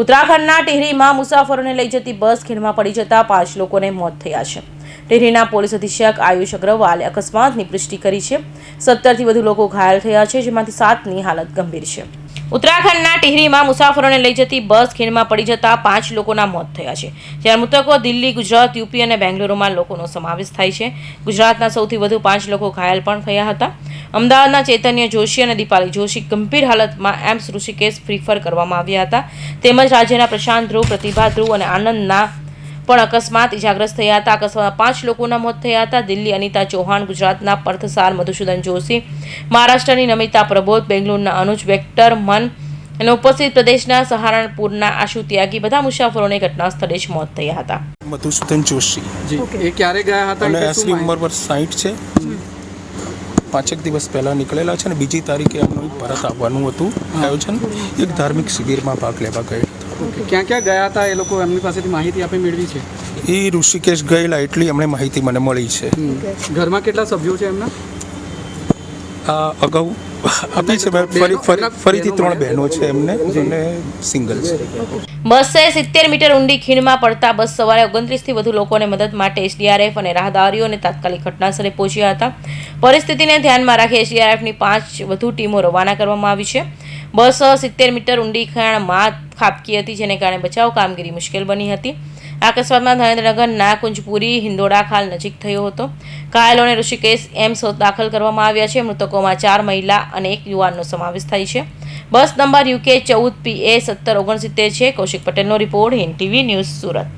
ઉત્તરાખંડના ટિહરીમાં મુસાફરોને લઈ જતી બસ ખીણમાં પડી જતા પાંચ લોકોને મોત થયા છે. ટિહરીના પોલીસ અધિક્ષક આયુષ અગ્રવાલે અકસ્માતની પુષ્ટિ કરી છે. સત્તરથી વધુ લોકો ઘાયલ થયા છે, જેમાંથી સાતની હાલત ગંભીર છે. ઉત્તરાખંડના ટિહરીમાં મુસાફરોને લઈ જતી બસ ખીણમાં પડી જતા પાંચ લોકોના મોત થયા છે. જ્યારે મૃતકો દિલ્હી, ગુજરાત, યુપી અને બેંગલુરુમાં લોકોનો સમાવેશ થાય છે. ગુજરાતના સૌથી વધુ પાંચ લોકો ઘાયલ પણ થયા હતા. અમદાવાદના ચૈતન્ય જોશી અને દીપાલી જોશી ગંભીર હાલતમાં એમ્સ ઋષિકેશ પ્રિફર કરવામાં આવ્યા હતા. તેમજ રાજ્યના પ્રશાંત ધ્રુવ પ્રતિભા ધ્રુવ અને આનંદના પણ અકસ્માત ઇજાગ્રસ્ત થયા હતા. અકસ્માતમાં પાંચ લોકોના મોત થયા હતા. દિલ્હી અનિતા ચૌહાણ ગુજરાતના પર્થસાર મધુસૂદન જોશી મહારાષ્ટ્રની નમિતા પ્રબોધ બેંગ્લોરના અનુજ વેક્ટર મન અને ઉપસ્થિત પ્રદેશના સહારણપુરના આશુ ત્યાગી બધા મુસાફરોને ઘટના સ્થળે જ મોત થયા હતા. મધુસૂદન જોશી. એ ક્યારે ગયા હતા અને અસલી ઉંમર પર સાહીઠ છે. પાંચેક દિવસ પહેલાં નીકળેલા છે અને બીજી તારીખે એમનું પરત આવવાનું હતું આયોજન. એક ધાર્મિક શિબિરમાં ભાગ લેવા ગયેલા ક્યાં ક્યાં ગયા હતા એ લોકો? એમની પાસેથી માહિતી આપે મેળવી છે? એ ઋષિકેશ ગયેલા એટલી એમણે માહિતી મને મળી છે. ઘરમાં કેટલા સભ્યો છે એમના? અગાઉ આપી છે મેં ફરી ફરી ફરીથી ત્રણ બહેનો છે એમને જેમને સિંગલ છે. બસે સિત્તેર મીટર ઊંડી ખીણમાં પડતા બસ સવારે ઓગણત્રીસથી વધુ લોકોને મદદ માટે એસડીઆરએફ અને રાહદારીઓને તાત્કાલિક ઘટનાસ્થળે પહોંચ્યા હતા. પરિસ્થિતિને ધ્યાનમાં રાખી એસડીઆરએફની પાંચ વધુ ટીમો રવાના કરવામાં આવી છે. બસ સિત્તેર મીટર ઊંડી ખાણમાં ખાબકી હતી, જેને કારણે બચાવ કામગીરી મુશ્કેલ બની હતી. અકસ્માતમાં નરેન્દ્રનગર કુંજપુરી હિંદોડા ખાલ નજીક થયો હતો. ઘાયલોને ઋષિકેશ એમ્સ દાખલ કરવામાં આવ્યા છે. મૃતકોમાં ચાર મહિલા અને એક યુવાનનો સમાવેશ થાય છે. બસ નંબર યુકે ચૌદ પીએ સત્તર ઓગણસિત્તેર છે. કૌશિક પટેલનો report Hind TV news Surat.